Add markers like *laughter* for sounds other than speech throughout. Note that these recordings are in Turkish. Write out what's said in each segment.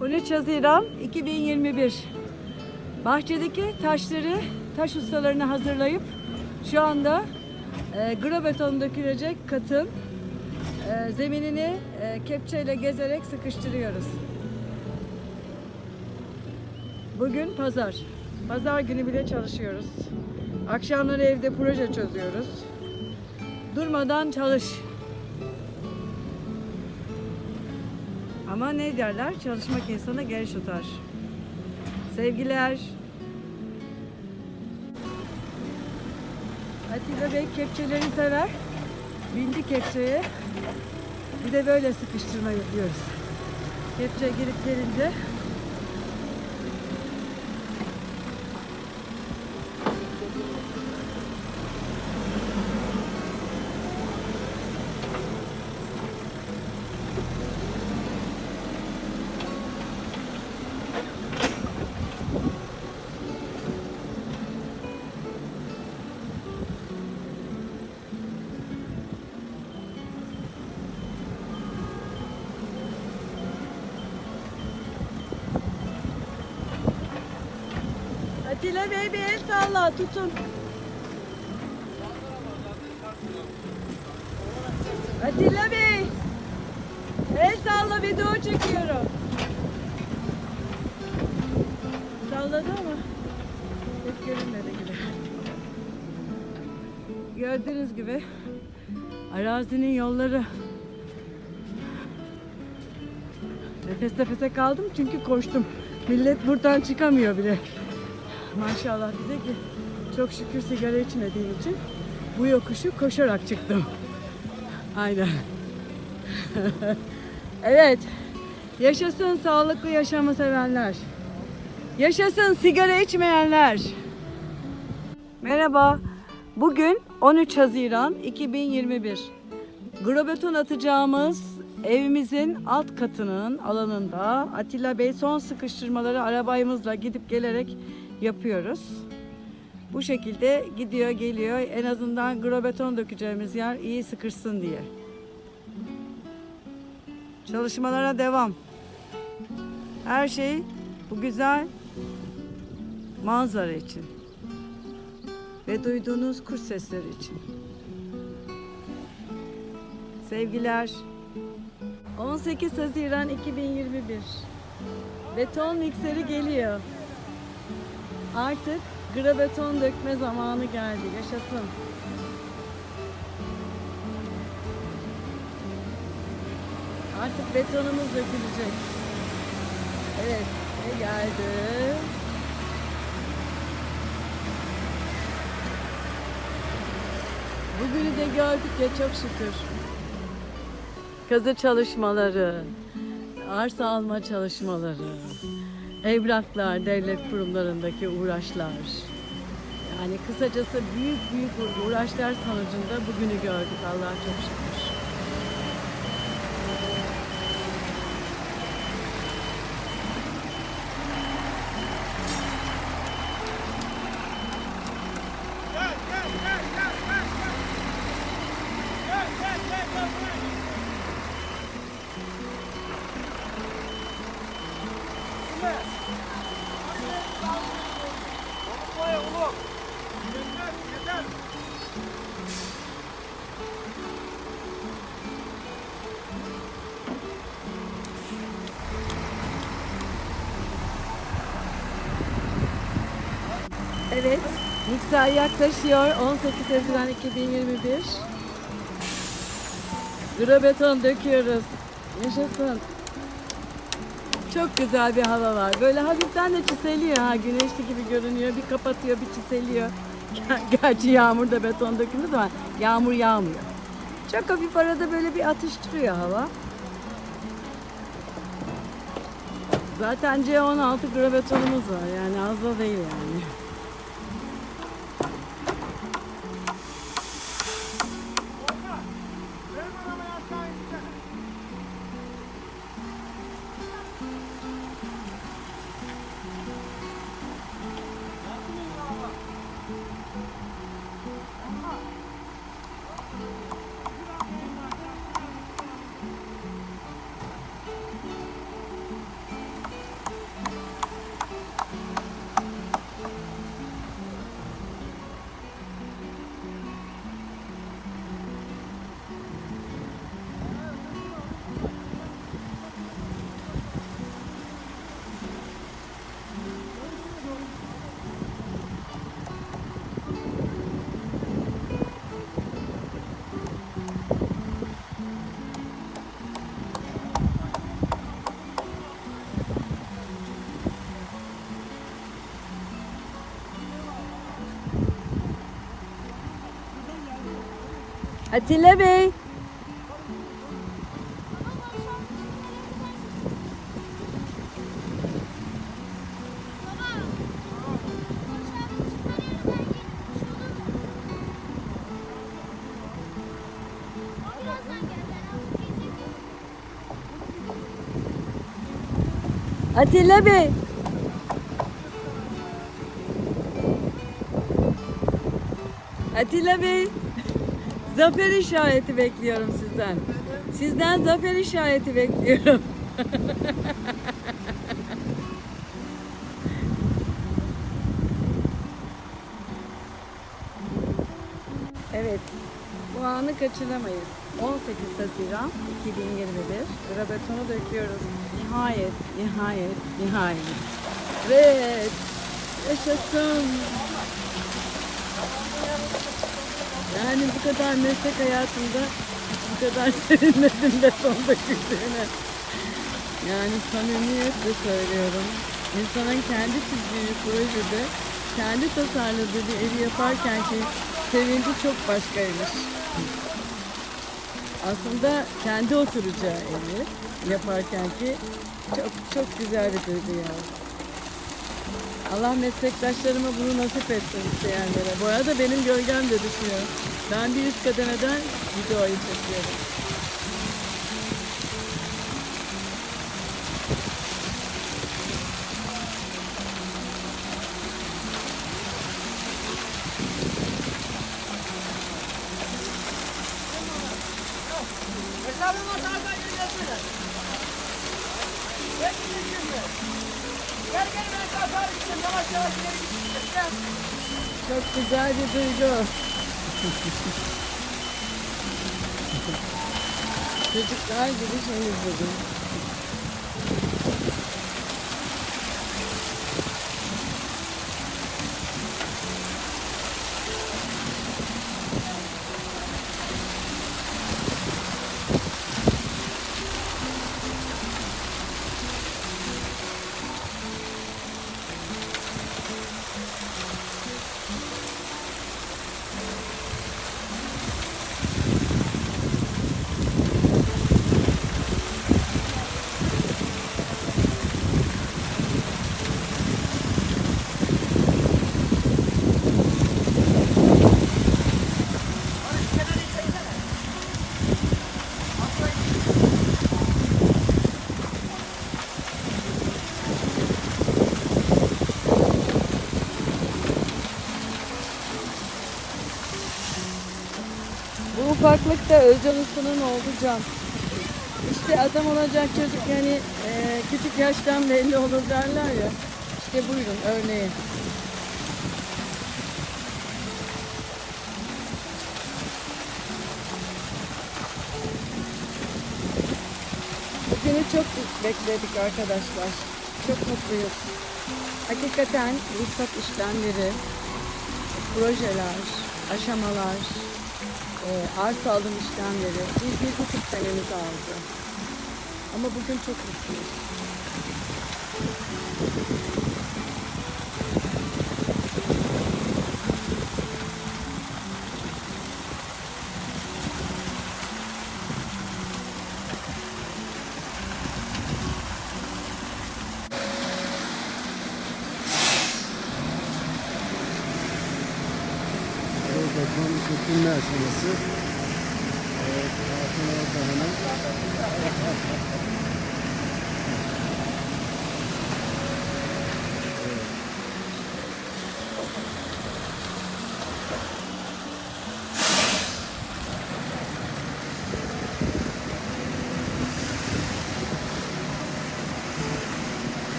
13 Haziran 2021. Bahçedeki taşları taş ustalarını hazırlayıp şu anda e, grobeton dökülecek katın e, zeminini e, kepçeyle gezerek sıkıştırıyoruz. Bugün pazar. Pazar günü bile çalışıyoruz. Akşamları evde proje çözüyoruz. Durmadan çalış. Ama ne derler? Çalışmak insana geri tutar. Sevgiler. Atilla Bey kepçeleri sever. Bindi kepçeye. Bir de böyle sıkıştırma yapıyoruz. Kepçe girip gelince Atilla Bey bir el salla tutun. Atilla Bey. El salla video çekiyorum. Salladı ama pek görünmedi gibi. Gördüğünüz gibi arazinin yolları Nefes nefese kaldım çünkü koştum. Millet buradan çıkamıyor bile. Maşallah bize ki çok şükür sigara içmediğim için bu yokuşu koşarak çıktım. Aynen. *laughs* evet. Yaşasın sağlıklı yaşamı sevenler. Yaşasın sigara içmeyenler. Merhaba. Bugün 13 Haziran 2021. Grobeton atacağımız evimizin alt katının alanında Atilla Bey son sıkıştırmaları arabayımızla gidip gelerek yapıyoruz. Bu şekilde gidiyor geliyor en azından grobeton dökeceğimiz yer iyi sıkışsın diye. Çalışmalara devam. Her şey bu güzel manzara için ve duyduğunuz kuş sesleri için. Sevgiler. 18 Haziran 2021. Beton mikseri geliyor. Artık grabeton dökme zamanı geldi. Yaşasın. Artık betonumuz dökülecek. Evet, ne geldi? Bugünü de gördük ya çok şükür. Kazı çalışmaları, arsa alma çalışmaları, evraklar, devlet kurumlarındaki uğraşlar. Yani kısacası büyük büyük uğraşlar sonucunda bugünü gördük Allah'a çok şükür. Gel Evet, mikser yaklaşıyor. 18 Haziran 2021. Grabeton döküyoruz. Yaşasın. Çok güzel bir hava var. Böyle hafiften de çiseliyor ha. Güneşli gibi görünüyor. Bir kapatıyor, bir çiseliyor. Gerçi yağmurda beton dökülmüş ama yağmur yağmıyor. Çok hafif arada böyle bir atıştırıyor hava. Zaten C16 grabetonumuz var. Yani az da değil yani. Atilla Bey. Atilla Bey. Atilla Bey. Zafer işareti bekliyorum sizden. Sizden zafer işareti bekliyorum. *laughs* Evet. Bu anı kaçıramayız. 18 Haziran 2021. Grabetonu döküyoruz. Nihayet, nihayet, nihayet. Evet. Yaşasın. Yani bu kadar meslek hayatımda bu kadar *laughs* serinledim de son döküldüğüne. Yani samimiyetle söylüyorum. İnsanın kendi çizdiği projede kendi tasarladığı bir evi yaparken ki sevinci çok başkaymış. Aslında kendi oturacağı evi yaparken ki çok çok güzel bir duygu yani. Allah meslektaşlarıma bunu nasip etsin isteyenlere. Bu arada benim gölgem de düşüyor. Ben bir üst kademeden videoyu çekiyorum. Hesabım var yürüyesene. Gel gidin şimdi. Gel gel ben sana tarif Yavaş yavaş gidin. Gel. Çok güzel bir duygu. Çocuklar gibi şey izledim. Ufaklıkta Özcan Usta'nın oldu can. İşte adam olacak çocuk yani e, küçük yaştan belli olur derler ya. İşte buyurun örneği. Bugünü çok bekledik arkadaşlar. Çok mutluyuz. Hakikaten ruhsat işlemleri, projeler, aşamalar, e, arsa alım işlemleri bir, bir buçuk senemizi aldı. Ama bugün çok mutluyuz.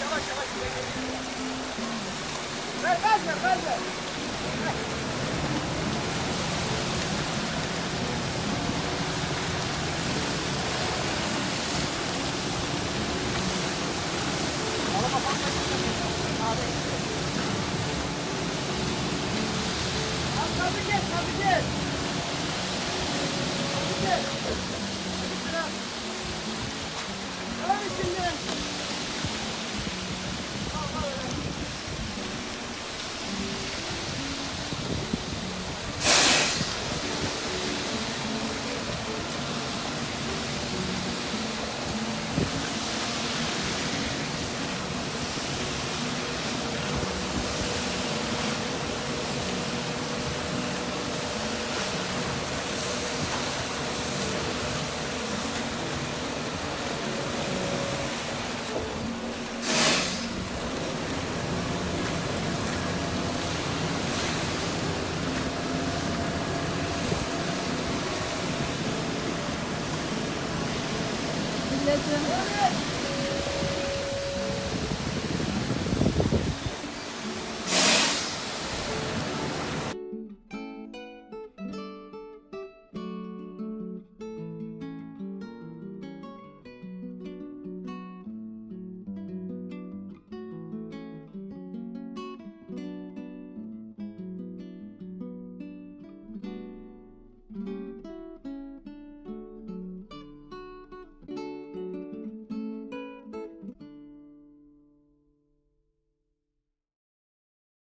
Yavaş yavaş. Ver ver gaz ver. Al, Tabii gel, tabii gel. Tabii gel. Toilette.